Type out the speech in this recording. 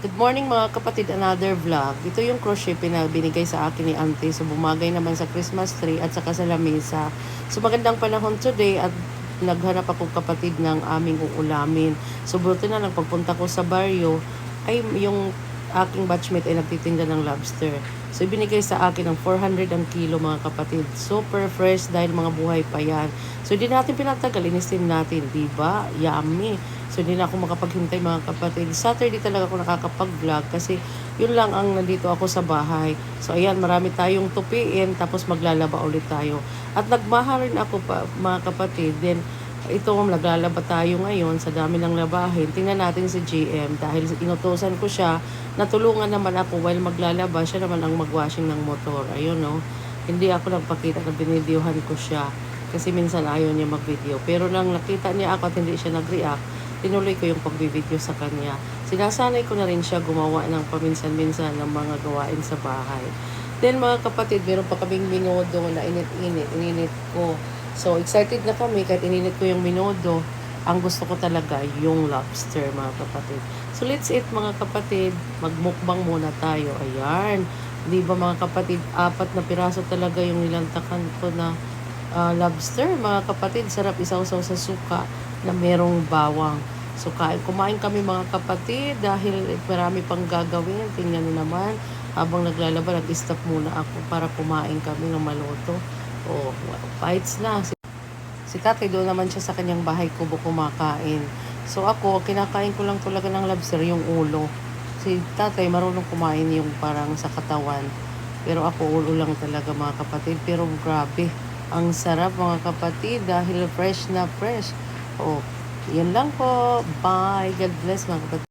Good morning mga kapatid, another vlog. Ito yung crochet na binigay sa akin ni auntie. So bumagay naman sa Christmas tree at saka sa lamesa. So magandang panahon today at naghanap ako kapatid ng aming uulamin. So buti na lang pagpunta ko sa baryo ay yung aking batchmate ay nagtitinda ng lobster. So ibinigay sa akin ng 400 ang kilo mga kapatid. Super fresh dahil mga buhay pa yan. So hindi natin pinatagal, inistim natin, di ba? Yummy. So hindi na ako makapaghintay mga kapatid. Saturday talaga ako nakakapag-vlog kasi yun lang ang nandito ako sa bahay. So ayan, marami tayong tupiin tapos maglalaba ulit tayo. At nagmahal rin ako pa, mga kapatid. Then ito naglalaba tayo ngayon sa dami ng labahin. Tingnan natin si GM dahil inutosan ko siya. Natulungan naman ako while maglalaba. Siya naman ang magwashing ng motor. Ayun no. Hindi ako nagpakita na binidyohan ko siya. Kasi minsan ayaw niya mag-video. Pero nang nakita niya ako at hindi siya nag-react, tinuloy ko yung pag-video sa kanya. Sinasanay ko na rin siya gumawa ng paminsan-minsan ng mga gawain sa bahay. Then mga kapatid, meron pa kaming minodo na init-init. Ininit ko. So excited na kami kahit ininit ko yung minodo. Ang gusto ko talaga yung lobster mga kapatid. So let's eat mga kapatid. Magmukbang muna tayo. Ayan. Di ba mga kapatid, apat na piraso talaga yung nilantakan ko na ah, lobster mga kapatid. Sarap isaw-saw sa suka na merong bawang. So kain, kumain kami mga kapatid dahil marami pang gagawin. Tingnan naman, habang naglalaba, nag-stop muna ako para kumain kami ng maluto. Oh, fights na. Si, si tatay doon naman siya sa kanyang bahay kubo kumakain. So ako, kinakain ko lang talaga ng lobster yung ulo. Si tatay marunong kumain yung parang sa katawan. Pero ako ulo lang talaga mga kapatid. Pero grabe, ang sarap mga kapatid dahil fresh na fresh. Oh, yun lang po. Bye. God bless mga kapatid.